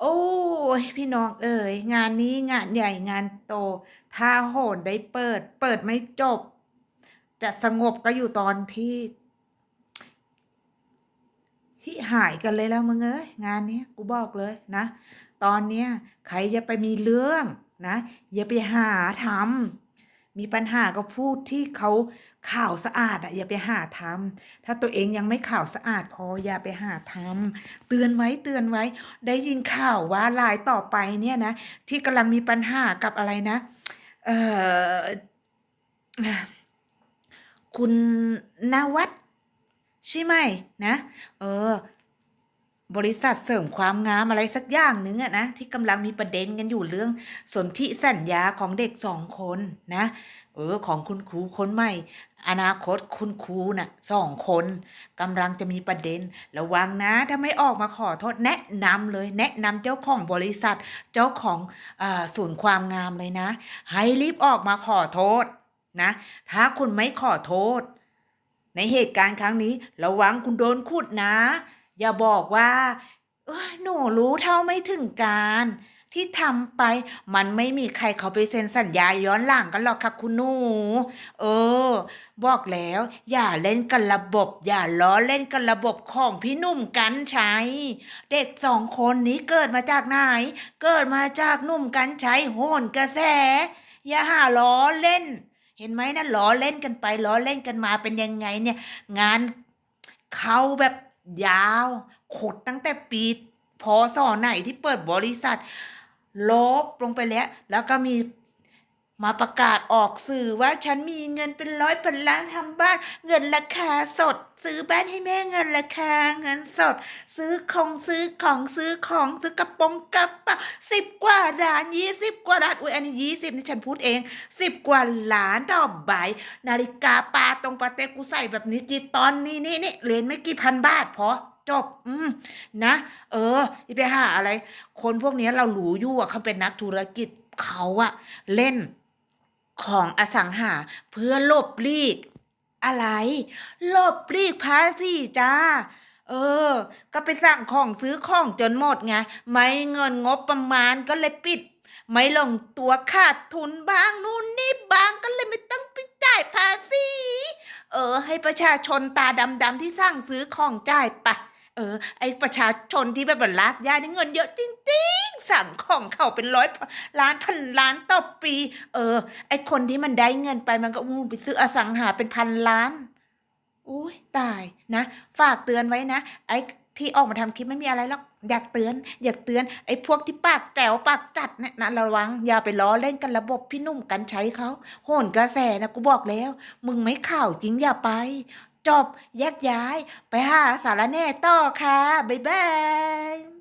โอ้ยพี่น้องเอ๋ยงานนี้งานใหญ่งานโต ถ้าโหนได้เปิด เปิดไม่จบ จะสงบก็อยู่ตอนที่ ที่หายกันเลยแล้วมึงเอ้ยงานนี้กูบอกเลยนะ ตอนเนี้ยใครจะไปมีเรื่องนะอย่าไปหาทำมีปัญหาก็พูดที่เขา ข่าวสะอาดอะอย่าไปหาทำถ้าตัวเองยังไม่ข่าวสะอาดพออย่าไปหาทำเตือนไว้เตือนไว้ ได้ยินข่าวว่ารายต่อไปเนี่ยนะ ที่กำลังมีปัญหากับอะไรนะ เออคุณนวัดใช่ไหมนะ เออ บริษัทเสริมความงามอะไรสักอย่างหนึ่งอะนะที่กำลังมีประเด็นกันอยู่เรื่องสนธิสัญญาของเด็กสองคนนะ เออของคุณครูคนใหม่ อนาคตคุณครูน่ะสองคนกำลังจะมีประเด็น ระวังนะถ้าไม่ออกมาขอโทษแนะนำเลย แนะนำเจ้าของบริษัท เจ้าของอศูนย์ความงามเลยนะ ให้รีบออกมาขอโทษนะ ถ้าคุณไม่ขอโทษ ในเหตุการณ์ครั้งนี้ ระวังคุณโดนขุดนะ อย่าบอกว่าเอ้ยหนูรู้เท่าไม่ถึงการ ที่ทำไป มันไม่มีใครเขาไปเซ็นสัญญาย้อนหลังกันหรอกค่ะคุณหนู เออ บอกแล้ว อย่าเล่นกันระบบ อย่าล้อเล่นกันระบบของพี่หนุ่มกันชัยเด็กสองคนนี้เกิดมาจากไหน เกิดมาจากหนุ่มกันชัยโหนกระแส อย่าหาล้อเล่น เห็นไหมนะล้อเล่นกันไปล้อเล่นกันมาเป็นยังไงเนี่ย งานเขาแบบยาวขุดตั้งแต่ปีพศไหนที่เปิดบริษัท ลบลงไปแล้ว แล้วก็มีมาประกาศออกสื่อว่าฉันมีเงินเป็นร้อยพันล้านทำบ้าน เงินราคาสด ซื้อบ้านให้แม่เงินราคาเงินสด ซื้อของซื้อของซื้อของซื้อกระปงกระป๋าสิบกว่าล้านยี่สิบกว่าล้านอุ้ยอันนี้ยี่สิบนี่ฉันพูดเองสิบกว่าล้านดอกใบนาฬิกาปาตรงปาเต้กูใส่แบบนี้จีตอนนี้นี่นี่เหรียญไม่กี่พันบาทพอ จบ อืม นะ เอออย่ไปหาอะไร คนพวกนี้เราหรูอยู่ว่าเขาเป็นนักธุรกิจเขาอะเล่นของอสังหา เพื่อหลบลีก อะไรหลบลีกภาษีจ้า เออ ก็ไปสั่งของซื้อของจนหมดไง ไม่เงินงบประมาณก็เลยปิด ไม่ลงตัวขาดทุนบางนู่นนี่บางก็เลยไม่ต้องไปจ่ายภาษี เออ ให้ประชาชนตาดำๆที่สั่งซื้อของจ่ายไป เออ ไอประชาชนที่แบบลากยาได้เงินเยอะจริงๆ สั่งของเขาเป็นร้อยล้านพันล้านต่อปี เออ ไอคนที่มันได้เงินไปมันก็อู้ไปซื้ออสังหาเป็นพันล้านอุ้ยตายนะ ฝากเตือนไว้นะ ไอ้ที่ออกมาทำคลิปไม่มีอะไรหรอกอยากเตือน อยากเตือน ไอ้พวกที่ปากแจ๋วปากจัดเนี่ยนะระวัง อย่าไปล้อเล่นกันระบบพี่นุ่มกันใช้เขาโหนกระแสนะกูบอกแล้ว มึงไม่ข่าวจริงอย่าไป จบแยกย้ายไปหาสารแน่ต่อค่ะ บ๊ายบาย